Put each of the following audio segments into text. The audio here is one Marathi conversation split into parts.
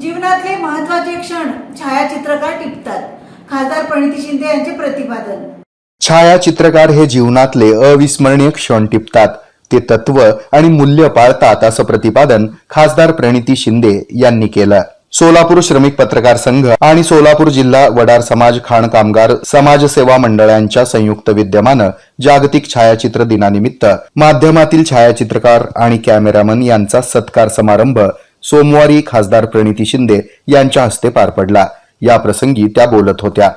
जीवनातले महत्त्वाचे क्षण छायाचित्रकार टिपतात. खासदार प्रणिती शिंदे यांचे प्रतिपादन. छायाचित्रकार हे जीवनातले अविस्मरणीय क्षण टिपतात. ते तत्व आणि मूल्य पाळतात असं प्रतिपादन खासदार प्रणिती शिंदे यांनी केलं. सोलापूर श्रमिक पत्रकार संघ आणि सोलापूर जिल्हा वडार समाज खाण कामगार समाजसेवा मंडळांच्या संयुक्त विद्यमानं जागतिक छायाचित्र दिनानिमित्त माध्यमातील छायाचित्रकार आणि कॅमेरामन यांचा सत्कार समारंभ सोमवारी खासदार प्रणिती शिंदे यांच्या हस्ते पार पडला. या प्रसंगी त्या बोलत होत्या.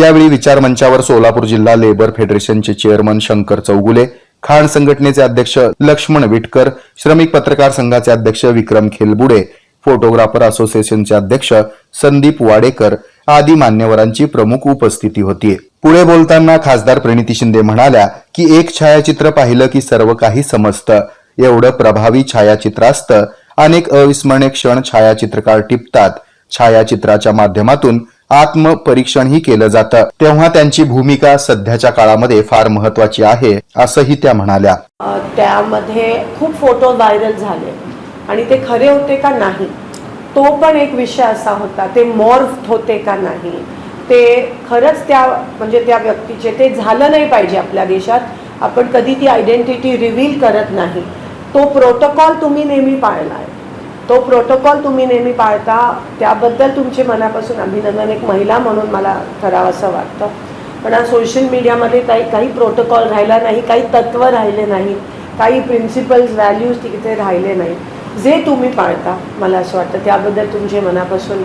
यावेळी विचार मंचावर सोलापूर जिल्हा लेबर फेडरेशनचे चेअरमन शंकर चौगुले खाण संघटनेचे अध्यक्ष लक्ष्मण विटकर श्रमिक पत्रकार संघाचे अध्यक्ष विक्रम खेलबुडे फोटोग्राफर असोसिएशनचे अध्यक्ष संदीप वाडेकर आदी मान्यवरांची प्रमुख उपस्थिती होती. पुढे बोलताना खासदार प्रणिती शिंदे म्हणाल्या की एक छायाचित्र पाहिलं की सर्व काही समजतं. एवढं प्रभावी छायाचित्र असतं. अनेक अविस्मरणीय क्षण छायाचित्रकार टिपतात. छायाचित्राच्या माध्यमातून आत्मपरीक्षणही केलं जातं. तेव्हा त्यांची भूमिका सध्याच्या काळामध्ये फार महत्वाची आहे असंही त्या म्हणाल्या. त्यामध्ये खूप फोटो व्हायरल झाले. आणि ते खरे होते का नाही? तो पण एक विषय असा होता. ते मॉर्फ होते का नाही? ते खरंच त्या म्हणजे त्या व्यक्तीचे ते झालं नाही पाहिजे आपल्या देशात. आपण कधी ती आयडेंटिटी रिव्हील करत नाही. तो प्रोटोकॉल तुम्ही नेहमी पाळला आहे तो प्रोटोकॉल तुम्ही नेहमी पाळता त्याबद्दल तुमचे मनापासून अभिनंदन. एक महिला म्हणून मला करावंसं वाटतं. पण आज सोशल मीडियामध्ये काही काही प्रोटोकॉल राहिला नाही काही तत्त्व राहिले नाही काही प्रिन्सिपल्स व्हॅल्यूज तिथे राहिले नाही. जे तुम्ही पाळता मला असं वाटतं. त्याबद्दल तुमचे मनापासून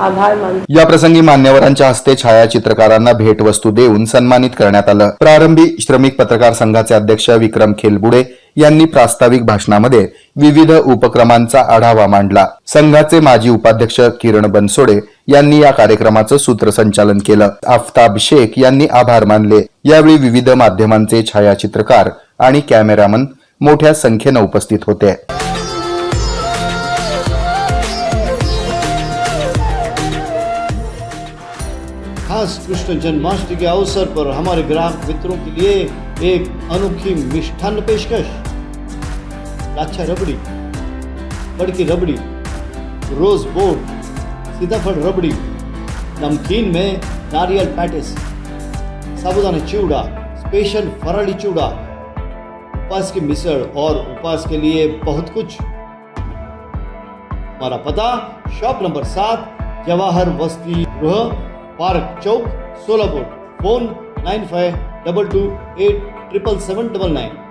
आभार मान या प्रसंगी मान्यवरांच्या हस्ते छायाचित्रकारांना भेटवस्तू देऊन सन्मानित करण्यात आलं. प्रारंभी श्रमिक पत्रकार संघाचे अध्यक्ष विक्रम खेलबुडे यांनी प्रास्ताविक भाषणामध्ये विविध उपक्रमांचा आढावा मांडला. संघाचे माजी उपाध्यक्ष किरण बनसोडे यांनी या कार्यक्रमाचं सूत्रसंचालन केलं. आफताब शेख यांनी आभार मानले. यावेळी विविध माध्यमांचे छायाचित्रकार आणि कॅमेरामन मोठ्या संख्येनं उपस्थित होते. खास कृष्ण जन्माष्टमी के अवसर पर हमारे ग्राहक मित्रों के लिए एक अनोखी मिष्ठान पेशकश। लाच्छा रबड़ी बड़की रबड़ी रोज बोर्ड सीताफल रबड़ी नमकीन में नारियल पैटिस साबुदाना चिवड़ा स्पेशल फराड़ी चिवड़ा उपवास की मिसळ और उपवास के लिए बहुत कुछ हमारा पता शॉप नंबर सात जवाहर वस्ती गृह पार्क चौक Solapur phone nine five double two eight triple seven double nine